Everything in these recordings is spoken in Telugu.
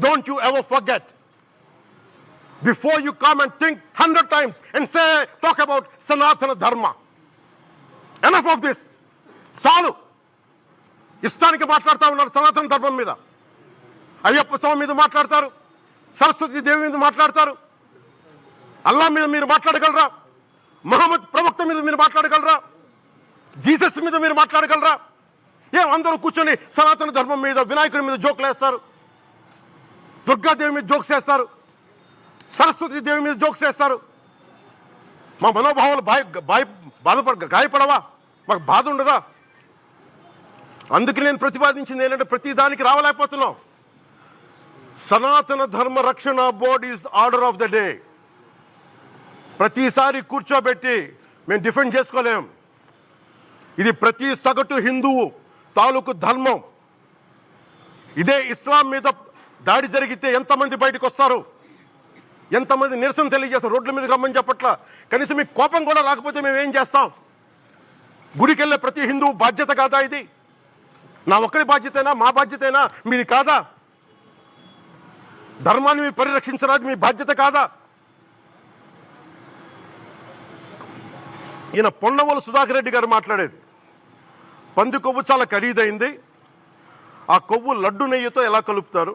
Don't you ever forget. Before you come and think hundred times and say, talk about Sanatana Dharma. Enough of this. చాలు. ఇష్టానికి మాట్లాడుతూ ఉన్నారు సనాతన ధర్మం మీద. అయ్యప్ప స్వామి మీద మాట్లాడతారు. సరస్వతి దేవి మీద మాట్లాడతారు. అల్లా మీద మీరు మాట్లాడగలరా? మహమ్మద్ ప్రవక్త మీద మీరు మాట్లాడగలరా? జీసస్ మీద మీరు మాట్లాడగలరా? ఏం అందరూ కూర్చొని సనాతన ధర్మం మీద వినాయకుడి మీద జోకులు వేస్తారు దుర్గాదేవి మీద జోక్స్ వేస్తారు. సరస్వతి దేవి మీద జోక్స్ వేస్తారు. మా మనోభావాలు బాయ్ బాయ్ బాధపడ గాయపడవా? మాకు బాధ ఉండదా? అందుకే నేను ప్రతిపాదించింది ఏంటంటే ప్రతి దానికి రావలేకపోతున్నాం. Sanatana Dharma Rakshana board is order of the day ప్రతిసారి కూర్చోబెట్టి మేము డిఫెండ్ చేసుకోలేం. ఇది ప్రతి సగటు హిందువు తాలూకు ధర్మం. ఇదే ఇస్లాం మీద దాడి జరిగితే ఎంతమంది బయటకు వస్తారు? ఎంతమంది నిరసన తెలియజేస్తారు రోడ్ల మీద రమ్మని చెప్పట్ల? కనీసం మీకు కోపం కూడా రాకపోతే మేము ఏం చేస్తాం? గుడికి వెళ్ళే ప్రతి హిందువు బాధ్యత కాదా ఇది? నా ఒక్కరి బాధ్యతేనా? మా బాధ్యతేనా? మీది కాదా? ధర్మాన్ని మీరు పరిరక్షించడానికి మీ బాధ్యత కాదా? ఈయన పొన్నవోలు సుధాకర్ రెడ్డి గారు మాట్లాడేది. పంది కొవ్వు చాలా ఖరీదైంది. ఆ కొవ్వు లడ్డు నెయ్యితో ఎలా కలుపుతారు?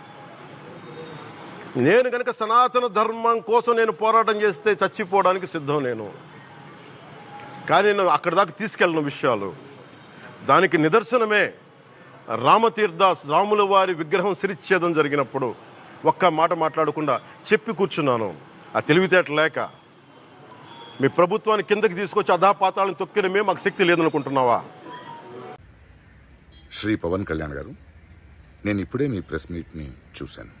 నేను కనుక సనాతన ధర్మం కోసం నేను పోరాటం చేస్తే చచ్చిపోవడానికి సిద్ధం నేను. కానీ నేను అక్కడి దాకా తీసుకెళ్ళిన విషయాలు. దానికి నిదర్శనమే రామతీర్థ రాముల వారి విగ్రహం సిరిచ్ఛేదం జరిగినప్పుడు ఒక్క మాట మాట్లాడకుండా చెప్పి కూర్చున్నాను. ఆ తెలివితేట లేక. మీ ప్రభుత్వాన్ని కిందకి తీసుకొచ్చి అధాపాతాలను తొక్కినమే మాకు శక్తి లేదనుకుంటున్నావా? శ్రీ పవన్ కళ్యాణ్ గారు నేను ఇప్పుడే మీ ప్రెస్ మీట్ని చూశాను.